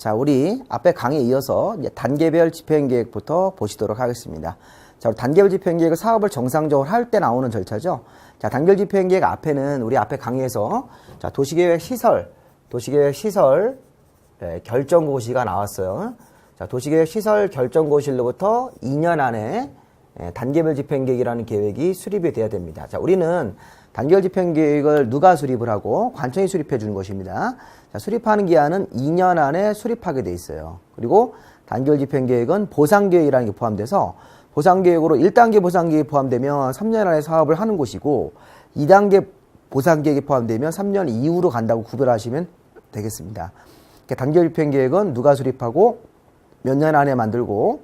자, 우리 앞에 강의에 이어서 단계별 집행 계획부터 보시도록 하겠습니다. 자, 단계별 집행 계획을 사업을 정상적으로 할 때 나오는 절차죠. 자, 단계별 집행 계획 앞에는 우리 앞에 강의에서 자, 도시계획 시설, 도시계획 시설 네, 결정 고시가 나왔어요. 자, 도시계획 시설 결정 고시로부터 2년 안에 예, 단계별 집행 계획이라는 계획이 수립이 돼야 됩니다. 자, 우리는 단계별 집행 계획을 누가 수립을 하고 관청이 수립해 주는 것입니다. 자, 수립하는 기한은 2년 안에 수립하게 돼 있어요. 그리고 단계별 집행 계획은 보상 계획이라는 게 포함돼서 보상 계획으로 1단계 보상 계획이 포함되면 3년 안에 사업을 하는 곳이고 2단계 보상 계획이 포함되면 3년 이후로 간다고 구별하시면 되겠습니다. 그러니까 단계별 집행 계획은 누가 수립하고 몇 년 안에 만들고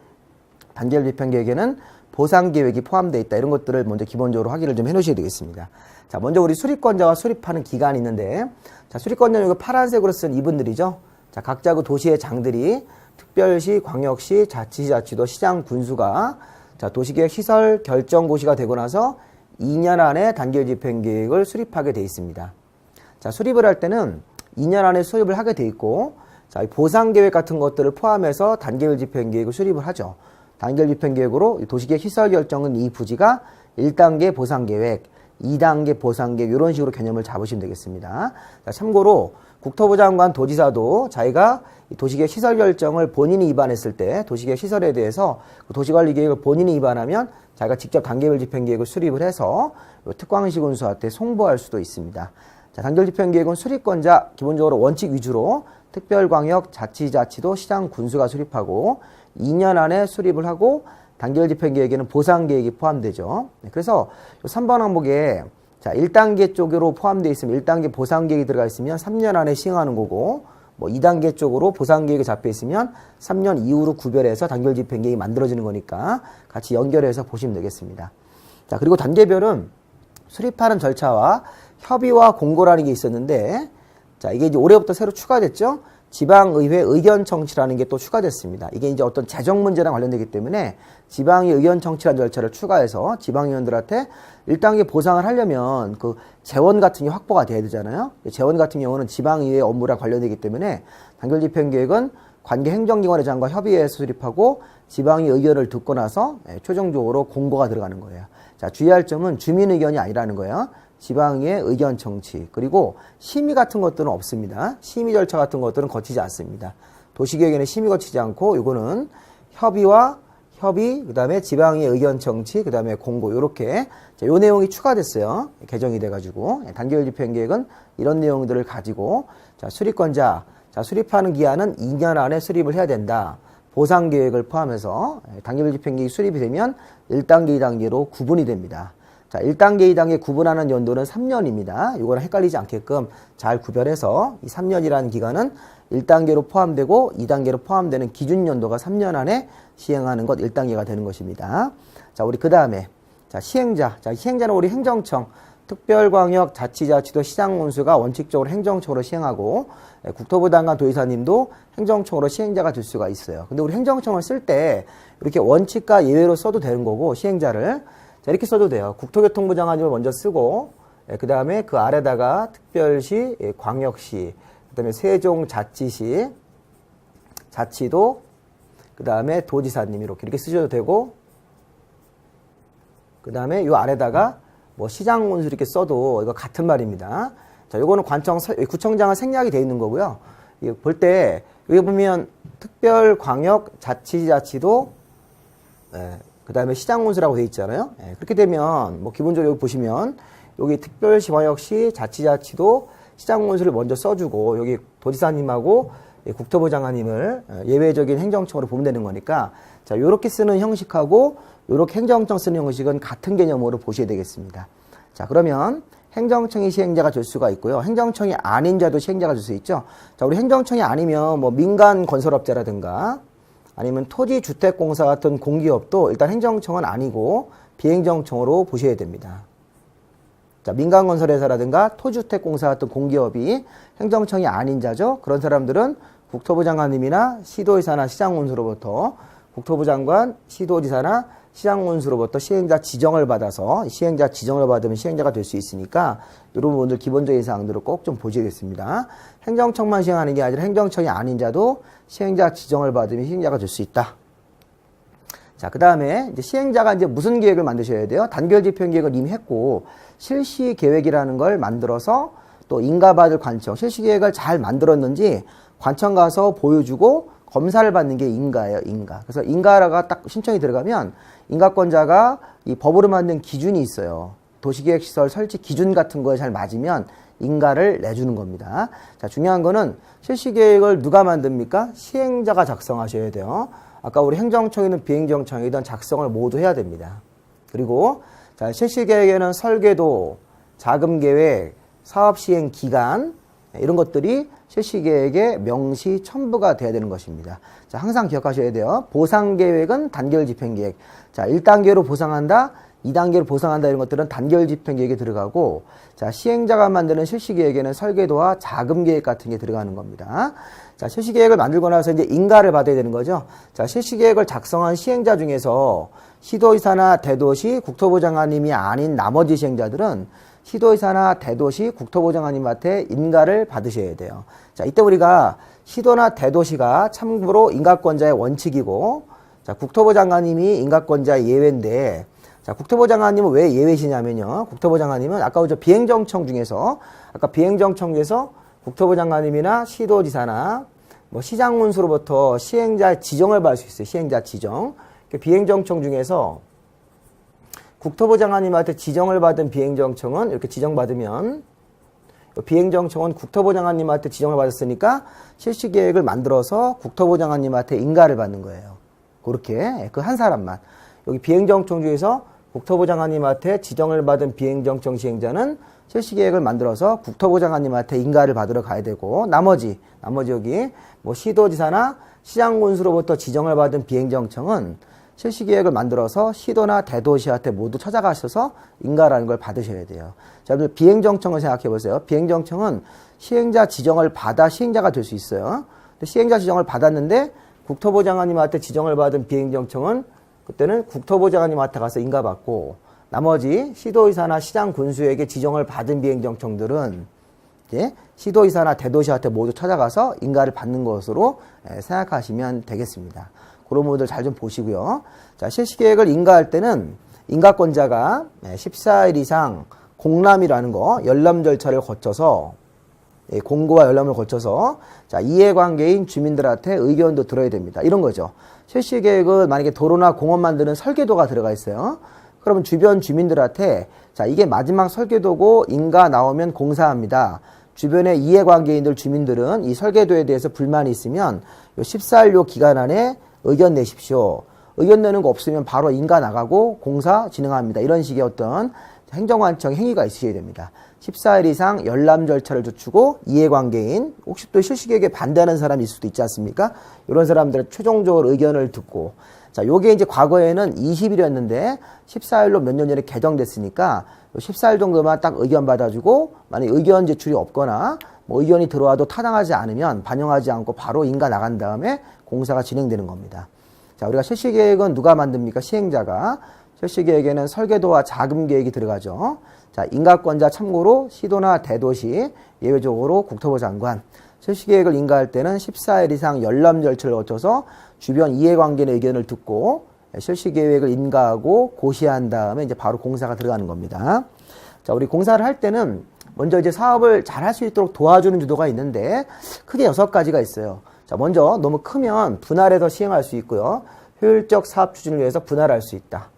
단계별 집행 계획에는 보상 계획이 포함되어 있다. 이런 것들을 먼저 기본적으로 확인을 좀 해놓으셔야 되겠습니다. 자, 먼저 우리 수립권자와 수립하는 기간이 있는데, 자, 수립권자 이거 파란색으로 쓴 이분들이죠. 자, 각자 그 도시의 장들이 특별시, 광역시, 자치자치도, 시장, 군수가 자, 도시계획 시설 결정고시가 되고 나서 2년 안에 단계별 집행 계획을 수립하게 돼 있습니다. 자, 수립을 할 때는 2년 안에 수립을 하게 돼 있고, 자, 이 보상 계획 같은 것들을 포함해서 단계별 집행 계획을 수립을 하죠. 단계별 집행 계획으로 도시계획 시설 결정은 이 부지가 1단계 보상 계획, 2단계 보상계획 이런 식으로 개념을 잡으시면 되겠습니다. 자, 참고로 국토부 장관 도지사도 자기가 이 도시계획 시설 결정을 본인이 위반했을 때 도시계획 시설에 대해서 그 도시관리계획을 본인이 위반하면 자기가 직접 단계별 집행계획을 수립을 해서 요 특광시 군수한테 송부할 수도 있습니다. 자, 단계별 집행계획은 수립권자 기본적으로 원칙 위주로 특별광역 자치자치도 시장 군수가 수립하고 2년 안에 수립을 하고 단계별 집행 계획에는 보상 계획이 포함되죠. 네, 그래서 3번 항목에 자 1단계 쪽으로 포함되어 있으면 1단계 보상 계획이 들어가 있으면 3년 안에 시행하는 거고 뭐 2단계 쪽으로 보상 계획이 잡혀 있으면 3년 이후로 구별해서 단계별 집행 계획이 만들어지는 거니까 같이 연결해서 보시면 되겠습니다. 자 그리고 단계별은 수립하는 절차와 협의와 공고라는 게 있었는데 자 이게 이제 올해부터 새로 추가됐죠. 지방의회 의견 청취라는 게 또 추가됐습니다. 이게 이제 어떤 재정 문제랑 관련되기 때문에 지방의 의견 청취라는 절차를 추가해서 지방의원들한테 1단계 보상을 하려면 그 재원 같은 게 확보가 돼야 되잖아요. 재원 같은 경우는 지방의회 업무랑 관련되기 때문에 단결 집행 계획은 관계 행정기관회장과 협의해서 수립하고 지방의 의견을 듣고 나서 예, 최종적으로 공고가 들어가는 거예요. 자, 주의할 점은 주민 의견이 아니라는 거예요. 지방의 의견 청취 그리고 심의 같은 것들은 없습니다. 심의 절차 같은 것들은 거치지 않습니다. 도시계획에는 심의 거치지 않고 이거는 협의와 협의 그다음에 지방의 의견 청취 그다음에 공고 요렇게 자, 요 내용이 추가됐어요. 개정이 돼가지고 단계별 집행 계획은 이런 내용들을 가지고 자 수립권자 자 수립하는 기한은 2년 안에 수립을 해야 된다. 보상 계획을 포함해서 단계별 집행 계획이 수립이 되면 1단계, 2단계로 구분이 됩니다. 자, 1단계, 2단계 구분하는 연도는 3년입니다. 이거랑 헷갈리지 않게끔 잘 구별해서 이 3년이라는 기간은 1단계로 포함되고 2단계로 포함되는 기준 연도가 3년 안에 시행하는 것 1단계가 되는 것입니다. 자, 우리 그 다음에 자, 시행자. 자, 시행자는 우리 행정청, 특별광역 자치자치도 시장군수가 원칙적으로 행정청으로 시행하고 예, 국토부 장관 도의사님도 행정청으로 시행자가 될 수가 있어요. 근데 우리 행정청을 쓸 때 이렇게 원칙과 예외로 써도 되는 거고 시행자를 자, 이렇게 써도 돼요. 국토교통부 장관님을 먼저 쓰고, 예, 그 다음에 그 아래다가 특별시, 예, 광역시, 그 다음에 세종자치시, 자치도, 그 다음에 도지사님 이렇게, 이렇게 쓰셔도 되고, 그 다음에 이 아래다가 뭐 시장군수 이렇게 써도 이거 같은 말입니다. 자, 요거는 관청, 구청장은 생략이 되어 있는 거고요. 볼 때, 여기 보면 특별 광역 자치자치도, 예, 그 다음에 시장군수라고 되어 있잖아요. 예, 그렇게 되면 뭐 기본적으로 여기 보시면 여기 특별시 광역시 자치자치도 시장군수를 먼저 써주고 여기 도지사님하고 국토부 장관님을 어, 예외적인 행정청으로 보면 되는 거니까 자 요렇게 쓰는 형식하고 요렇게 행정청 쓰는 형식은 같은 개념으로 보셔야 되겠습니다. 자 그러면 행정청이 시행자가 될 수가 있고요. 행정청이 아닌 자도 시행자가 될 수 있죠. 자 우리 행정청이 아니면 뭐 민간 건설업자라든가 아니면 토지주택공사 같은 공기업도 일단 행정청은 아니고 비행정청으로 보셔야 됩니다. 자, 민간건설회사라든가 토지주택공사 같은 공기업이 행정청이 아닌 자죠. 그런 사람들은 국토부 장관님이나 시도의사나 시장군수로부터 국토부 장관, 시도지사나 시장군수로부터 시행자 지정을 받아서 시행자 지정을 받으면 시행자가 될 수 있으니까 이런 부분들 기본적인 사항들을 꼭 좀 보시겠습니다. 행정청만 시행하는 게 아니라 행정청이 아닌 자도 시행자 지정을 받으면 시행자가 될 수 있다. 자, 그 다음에 이제 시행자가 이제 무슨 계획을 만드셔야 돼요? 단결 집행 계획을 이미 했고, 실시 계획이라는 걸 만들어서 또 인가받을 관청, 실시 계획을 잘 만들었는지 관청 가서 보여주고 검사를 받는 게 인가예요, 인가. 그래서 인가가 딱 신청이 들어가면 인가권자가 이 법으로 만든 기준이 있어요. 도시계획시설 설치 기준 같은 거에 잘 맞으면 인가를 내주는 겁니다. 자, 중요한 거는 실시 계획을 누가 만듭니까? 시행자가 작성하셔야 돼요. 아까 우리 행정청이든 비행정청이든 작성을 모두 해야 됩니다. 그리고 자, 실시 계획에는 설계도, 자금 계획, 사업 시행 기간 이런 것들이 실시 계획에 명시 첨부가 돼야 되는 것입니다. 자, 항상 기억하셔야 돼요. 보상 계획은 단결 집행 계획. 자, 1단계로 보상한다, 2단계로 보상한다 이런 것들은 단결 집행 계획에 들어가고 자, 시행자가 만드는 실시 계획에는 설계도와 자금 계획 같은 게 들어가는 겁니다. 자, 실시 계획을 만들고 나서 이제 인가를 받아야 되는 거죠. 자, 실시 계획을 작성한 시행자 중에서 시도의사나 대도시 국토부 장관님이 아닌 나머지 시행자들은 시도의사나 대도시 국토부 장관님한테 인가를 받으셔야 돼요. 자, 이때 우리가 시도나 대도시가 참고로 인가권자의 원칙이고, 자, 국토부 장관님이 인가권자의 예외인데, 자, 국토부 장관님은 왜 예외시냐면요. 국토부 장관님은 아까 저 비행정청 중에서, 아까 비행정청 중에서 국토부 장관님이나 시도지사나 뭐 시장군수로부터 시행자 지정을 받을 수 있어요. 시행자 지정. 그 비행정청 중에서 국토부 장관님한테 지정을 받은 비행정청은 이렇게 지정받으면 비행정청은 국토부 장관님한테 지정을 받았으니까 실시계획을 만들어서 국토부 장관님한테 인가를 받는 거예요. 그렇게 그 한 사람만 여기 비행정청 중에서 국토부 장관님한테 지정을 받은 비행정청 시행자는 실시 계획을 만들어서 국토부 장관님한테 인가를 받으러 가야 되고 나머지 나머지 여기 뭐 시도지사나 시장군수로부터 지정을 받은 비행정청은 실시 계획을 만들어서 시도나 대도시한테 모두 찾아가셔서 인가라는 걸 받으셔야 돼요. 자, 여러분 비행정청을 생각해 보세요. 비행정청은 시행자 지정을 받아 시행자가 될 수 있어요. 근데 시행자 지정을 받았는데 국토부 장관님한테 지정을 받은 비행정청은 그때는 국토부 장관님한테 가서 인가받고 나머지 시도의사나 시장 군수에게 지정을 받은 비행정청들은 이제 시도의사나 대도시한테 모두 찾아가서 인가를 받는 것으로 예, 생각하시면 되겠습니다. 그런 부분들 잘 좀 보시고요. 자, 실시계획을 인가할 때는 인가권자가 14일 이상 공람이라는 거, 열람 절차를 거쳐서 예, 공고와 열람을 거쳐서 자, 이해관계인 주민들한테 의견도 들어야 됩니다. 이런 거죠. 실시 계획은 만약에 도로나 공원 만드는 설계도가 들어가 있어요. 그러면 주변 주민들한테 자, 이게 마지막 설계도고 인가 나오면 공사합니다. 주변의 이해관계인들 주민들은 이 설계도에 대해서 불만이 있으면 요 14일요 기간 안에 의견 내십시오. 의견 내는 거 없으면 바로 인가 나가고 공사 진행합니다. 이런 식의 어떤 행정관청 행위가 있으셔야 됩니다. 14일 이상 열람 절차를 갖추고 이해관계인 혹시 또 실시계획에 반대하는 있을 수도 있지 않습니까? 이런 사람들의 최종적으로 의견을 듣고 자, 요게 이제 과거에는 20일이었는데 14일로 몇 년 전에 개정됐으니까 14일 정도만 딱 의견 받아주고 만약 의견 제출이 없거나 뭐 의견이 들어와도 타당하지 않으면 반영하지 않고 바로 인가 나간 다음에 공사가 진행되는 겁니다. 자, 우리가 실시계획은 누가 만듭니까? 시행자가. 실시계획에는 설계도와 자금 계획이 들어가죠. 자, 인가권자 참고로 시도나 대도시, 예외적으로 국토부 장관. 실시계획을 인가할 때는 14일 이상 열람 절차를 거쳐서 주변 이해관계의 의견을 듣고 실시계획을 인가하고 고시한 다음에 이제 바로 공사가 들어가는 겁니다. 자, 우리 공사를 할 때는 먼저 이제 사업을 잘 할 수 있도록 도와주는 유도가 있는데 크게 여섯 가지가 있어요. 자, 먼저 너무 크면 분할해서 시행할 수 있고요. 효율적 사업 추진을 위해서 분할할 수 있다.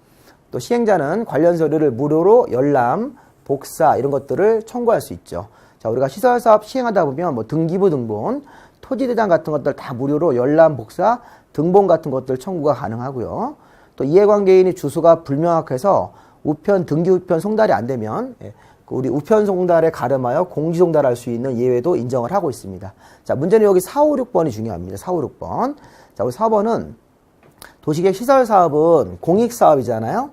또 시행자는 관련 서류를 무료로 열람, 복사 이런 것들을 청구할 수 있죠. 자, 우리가 시설 사업 시행하다 보면 뭐 등기부 등본, 토지 대장 같은 것들 다 무료로 열람, 복사, 등본 같은 것들 청구가 가능하고요. 또 이해관계인이 주소가 불명확해서 우편 등기 우편 송달이 안 되면 예, 그 우리 우편 송달에 가름하여 공지 송달할 수 있는 예외도 인정을 하고 있습니다. 자, 문제는 여기 4, 5, 6번이 중요합니다. 4, 5, 6번. 자, 우리 4번은 도시계획 시설 사업은 공익 사업이잖아요.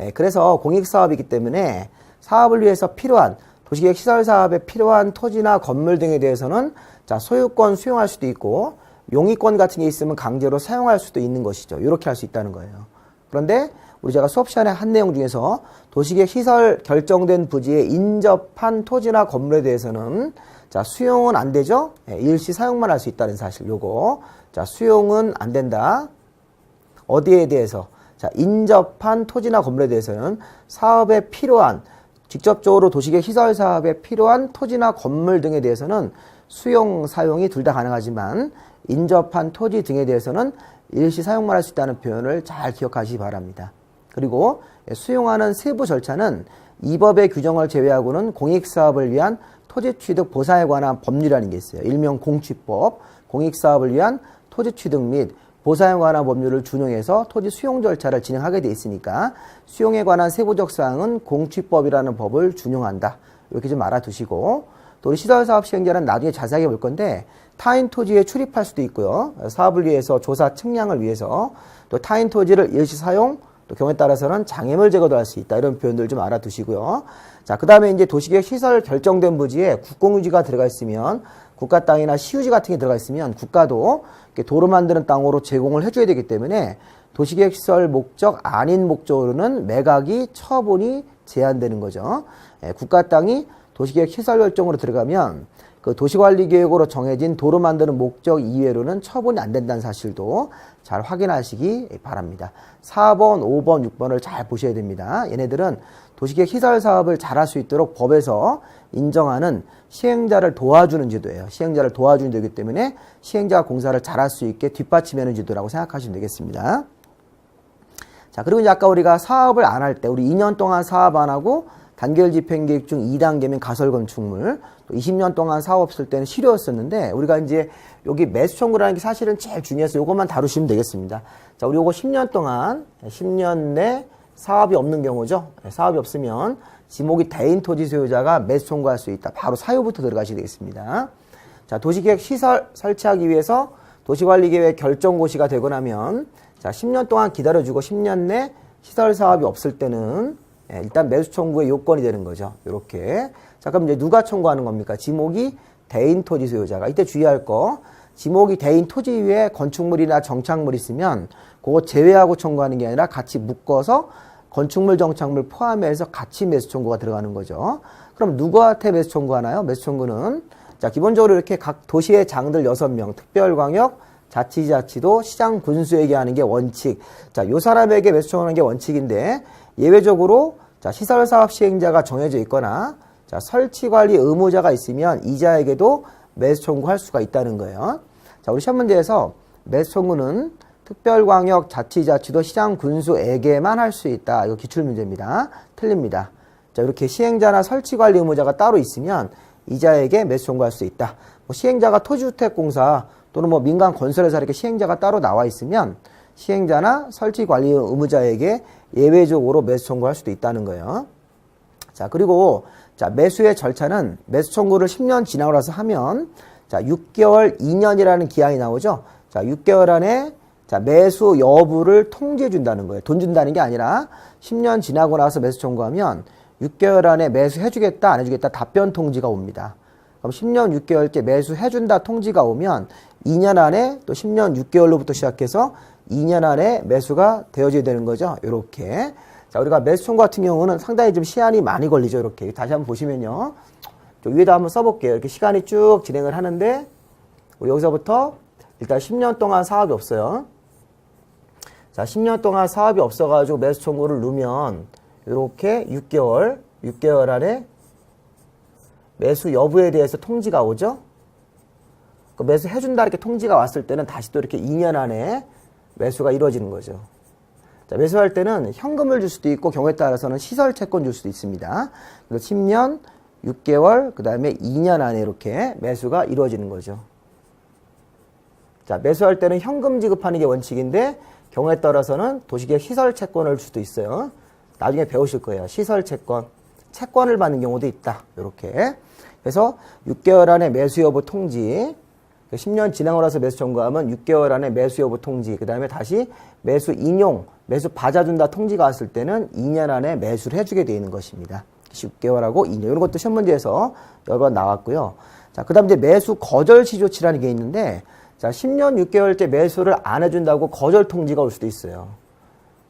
예, 그래서 공익 사업이기 때문에 사업을 위해서 필요한 도시계획 시설 사업에 필요한 토지나 건물 등에 대해서는 자, 소유권 수용할 수도 있고 용의권 같은 게 있으면 강제로 사용할 수도 있는 것이죠. 이렇게 할 수 있다는 거예요. 그런데 우리 제가 수업 시간에 한 내용 중에서 도시계획 시설 결정된 부지에 인접한 토지나 건물에 대해서는 자 수용은 안 되죠. 예, 일시 사용만 할 수 있다는 사실 요거 자 수용은 안 된다. 어디에 대해서 자 인접한 토지나 건물에 대해서는 사업에 필요한 직접적으로 도시계획 시설 사업에 필요한 토지나 건물 등에 대해서는 수용 사용이 둘 다 가능하지만 인접한 토지 등에 대해서는 일시 사용만 할 수 있다는 표현을 잘 기억하시기 바랍니다. 그리고 수용하는 세부 절차는 이 법의 규정을 제외하고는 공익사업을 위한 토지 취득 보상에 관한 법률이라는 게 있어요. 일명 공취법, 공익사업을 위한 토지 취득 및 보상에 관한 법률을 준용해서 토지 수용 절차를 진행하게 돼 있으니까 수용에 관한 세부적 사항은 공취법이라는 법을 준용한다. 이렇게 좀 알아두시고 또 우리 시설 사업 시행자는 나중에 자세하게 볼 건데 타인 토지에 출입할 수도 있고요. 사업을 위해서 조사 측량을 위해서 또 타인 토지를 일시 사용 또 경우에 따라서는 장애물 제거도 할 수 있다. 이런 표현들 좀 알아두시고요. 자, 그 다음에 이제 도시계획 시설 결정된 부지에 국공유지가 들어가 있으면 국가 땅이나 시유지 같은 게 들어가 있으면 국가도 도로 만드는 땅으로 제공을 해줘야 되기 때문에 도시계획 시설 목적 아닌 목적으로는 매각이 처분이 제한되는 거죠. 예, 국가 땅이 도시계획 시설 결정으로 들어가면 그 도시관리계획으로 정해진 도로 만드는 목적 이외로는 처분이 안 된다는 사실도 잘 확인하시기 바랍니다. 4번, 5번, 6번을 잘 보셔야 됩니다. 얘네들은 도시계획 시설 사업을 잘할 수 있도록 법에서 인정하는 시행자를 도와주는 제도예요. 시행자를 도와주는 제도이기 때문에 시행자가 공사를 잘할 수 있게 뒷받침하는 제도라고 생각하시면 되겠습니다. 자, 그리고 이제 아까 우리가 사업을 안 할 때, 우리 2년 동안 사업 안 하고 단계별 집행 계획 중 2단계면 가설 건축물, 또 20년 동안 사업 없을 때는 실효였었는데, 우리가 이제 여기 매수 청구라는 게 사실은 제일 중요해서 이것만 다루시면 되겠습니다. 자, 우리 요거 10년 동안, 10년 내 사업이 없는 경우죠. 네, 사업이 없으면 지목이 대인 토지 소유자가 매수 청구할 수 있다. 바로 사유부터 들어가시게 되겠습니다. 자, 도시계획 시설 설치하기 위해서 도시관리계획 결정고시가 되고 나면 자, 10년 동안 기다려주고 10년 내 시설 사업이 없을 때는 예, 일단 매수 청구의 요건이 되는 거죠. 이렇게. 자, 그럼 이제 누가 청구하는 겁니까? 지목이 대인 토지 소유자가. 이때 주의할 거. 지목이 대인 토지 위에 건축물이나 정착물 있으면 그거 제외하고 청구하는 게 아니라 같이 묶어서 건축물 정착물 포함해서 같이 매수 청구가 들어가는 거죠. 그럼 누구한테 매수 청구하나요? 매수 청구는 자, 기본적으로 이렇게 각 도시의 장들 6명, 특별광역, 자치자치도 시장 군수에게 하는 게 원칙. 자, 요 사람에게 매수 청구하는 게 원칙인데 예외적으로 자, 시설 사업 시행자가 정해져 있거나 자, 설치 관리 의무자가 있으면 이자에게도 매수 청구할 수가 있다는 거예요. 자, 우리 시험 문제에서 매수 청구는 특별광역 자치자치도 시장 군수에게만 할 수 있다. 이거 기출 문제입니다. 틀립니다. 자, 이렇게 시행자나 설치 관리 의무자가 따로 있으면 이자에게 매수 청구할 수 있다. 뭐 시행자가 토지주택공사 또는 뭐 민간 건설회사 이렇게 시행자가 따로 나와 있으면 시행자나 설치 관리 의무자에게 예외적으로 매수 청구할 수도 있다는 거예요. 자, 그리고 자, 매수의 절차는 매수 청구를 10년 지나고 나서 하면 자, 6개월, 2년이라는 기한이 나오죠. 자, 6개월 안에 자, 매수 여부를 통지해 준다는 거예요. 돈 준다는 게 아니라 10년 지나고 나서 매수 청구하면 6개월 안에 매수해 주겠다, 안 해 주겠다 답변 통지가 옵니다. 그럼 10년 6개월째 매수해 준다 통지가 오면 2년 안에 또 10년 6개월로부터 시작해서 2년 안에 매수가 되어져야 되는 거죠. 이렇게. 자, 우리가 매수 청구 같은 경우는 상당히 좀 시간이 많이 걸리죠. 이렇게. 다시 한번 보시면요. 저 위에다 한번 써볼게요. 이렇게 시간이 쭉 진행을 하는데 여기서부터 일단 10년 동안 사업이 없어요. 자, 10년 동안 사업이 없어가지고 매수 청구를 누면 이렇게 6개월, 6개월 안에 매수 여부에 대해서 통지가 오죠. 그 매수 해준다 이렇게 통지가 왔을 때는 다시 또 이렇게 2년 안에 매수가 이루어지는 거죠. 자, 매수할 때는 현금을 줄 수도 있고 경우에 따라서는 시설 채권 줄 수도 있습니다. 그래서 10년, 6개월, 그 다음에 2년 안에 이렇게 매수가 이루어지는 거죠. 자, 매수할 때는 현금 지급하는 게 원칙인데 경우에 따라서는 도시계획 시설 채권을 줄 수도 있어요. 나중에 배우실 거예요. 시설 채권. 채권을 받는 경우도 있다. 이렇게. 그래서 6개월 안에 매수 여부 통지. 10년 지나고 나서 매수 청구하면 6개월 안에 매수 여부 통지. 그 다음에 다시 매수 인용, 매수 받아준다 통지가 왔을 때는 2년 안에 매수를 해주게 되어 있는 것입니다. 6개월하고 2년. 이런 것도 시험 문제에서 여러 번 나왔고요. 자, 그 다음 이제 매수 거절 시 조치라는 게 있는데, 자, 자, 10년 6개월째 매수를 안 해준다고 거절 통지가 올 수도 있어요.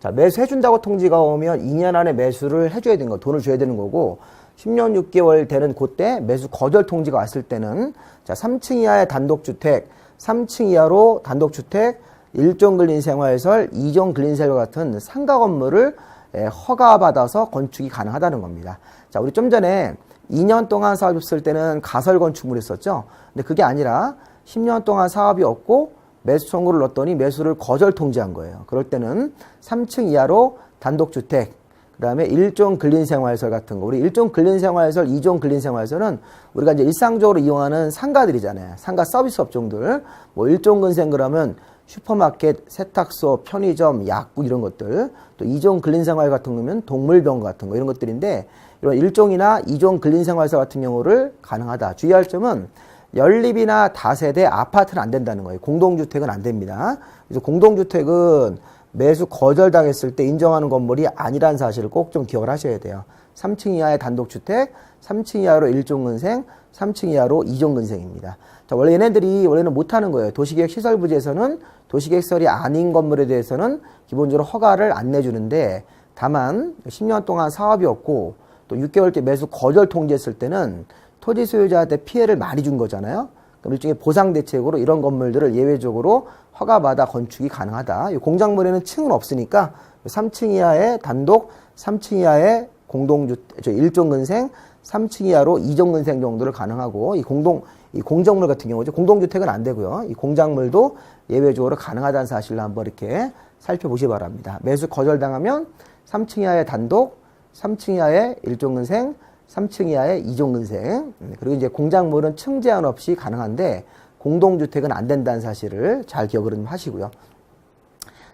자, 매수해준다고 통지가 오면 2년 안에 매수를 해줘야 되는 거, 돈을 줘야 되는 거고, 10년 6개월 되는 그때 매수 거절 통지가 왔을 때는, 자, 3층 이하의 단독주택, 3층 이하로 단독주택, 1종 근린생활시설, 2종 근린생활 같은 상가 건물을 예, 허가받아서 건축이 가능하다는 겁니다. 자, 우리 좀 전에 2년 동안 사업이 없을 때는 가설 건축물 했었죠. 근데 그게 아니라 10년 동안 사업이 없고 매수 청구를 넣었더니 매수를 거절 통지한 거예요. 그럴 때는 3층 이하로 단독주택, 그 다음에 1종 근린생활시설 같은 거. 우리 1종 근린생활시설, 2종 근린생활시설은 우리가 이제 일상적으로 이용하는 상가들이잖아요. 상가 서비스 업종들. 뭐 1종 근생 그러면 슈퍼마켓, 세탁소, 편의점, 약국 이런 것들. 또 2종 근린생활 같은 거면 동물병 같은 거 이런 것들인데 이런 1종이나 2종 근린생활시설 같은 경우를 가능하다. 주의할 점은 연립이나 다세대 아파트는 안 된다는 거예요. 공동주택은 안 됩니다. 그래서 공동주택은 매수 거절당했을 때 인정하는 건물이 아니라는 사실을 꼭 좀 기억을 하셔야 돼요. 3층 이하의 단독주택, 3층 이하로 1종근생, 3층 이하로 2종근생입니다. 자, 원래 얘네들이 원래는 못하는 거예요. 도시계획 시설 부지에서는 도시계획설이 아닌 건물에 대해서는 기본적으로 허가를 안 내주는데 다만 10년 동안 사업이 없고 또 6개월째 매수 거절 통지했을 때는 토지 소유자한테 피해를 많이 준 거잖아요. 그럼 일종의 보상 대책으로 이런 건물들을 예외적으로 허가받아 건축이 가능하다. 이 공작물에는 층은 없으니까 3층 이하의 단독, 3층 이하의 공동주택, 저 1종 근생, 3층 이하로 2종 근생 정도를 가능하고 이 공동 이 공정물 같은 경우죠. 공동주택은 안 되고요. 이 공작물도 예외적으로 가능하다는 사실을 한번 이렇게 살펴보시 기 바랍니다. 매수 거절당하면 3층 이하의 단독, 3층 이하의 1종 근생, 3층 이하의 2종 근생, 음, 그리고 이제 공작물은 층 제한 없이 가능한데 공동주택은 안 된다는 사실을 잘 기억을 좀 하시고요.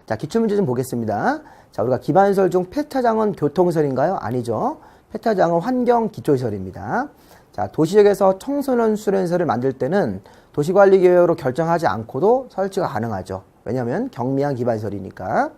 자, 기출문제 좀 보겠습니다. 자, 우리가 기반시설 중 폐차장은 교통시설인가요? 아니죠. 폐차장은 환경 기초시설입니다. 자, 도시역에서 청소년 수련시설을 만들 때는 도시관리계획으로 결정하지 않고도 설치가 가능하죠. 왜냐하면 경미한 기반시설이니까.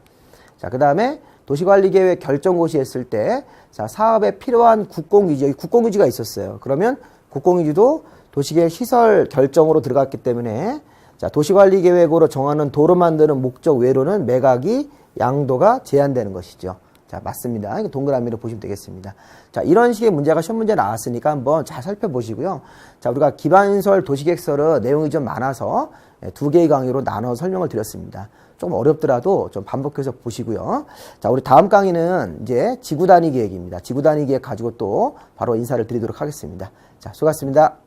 자, 그 다음에 도시관리계획 결정고시 했을 때, 자, 사업에 필요한 국공유지, 국공유지가 있었어요. 그러면 국공유지도 도시계획 시설 결정으로 들어갔기 때문에, 자, 도시관리계획으로 정하는 도로 만드는 목적 외로는 매각이 양도가 제한되는 것이죠. 자, 맞습니다. 동그라미로 보시면 되겠습니다. 자, 이런 식의 문제가 시험 문제 나왔으니까 한번 잘 살펴보시고요. 자, 우리가 기반설 도시계획서를 내용이 좀 많아서 예, 두 개의 강의로 나눠 설명을 드렸습니다. 좀 어렵더라도 좀 반복해서 보시고요. 자, 우리 다음 강의는 이제 지구 단위 계획입니다. 지구 단위 계획 가지고 또 바로 인사를 드리도록 하겠습니다. 자, 수고하셨습니다.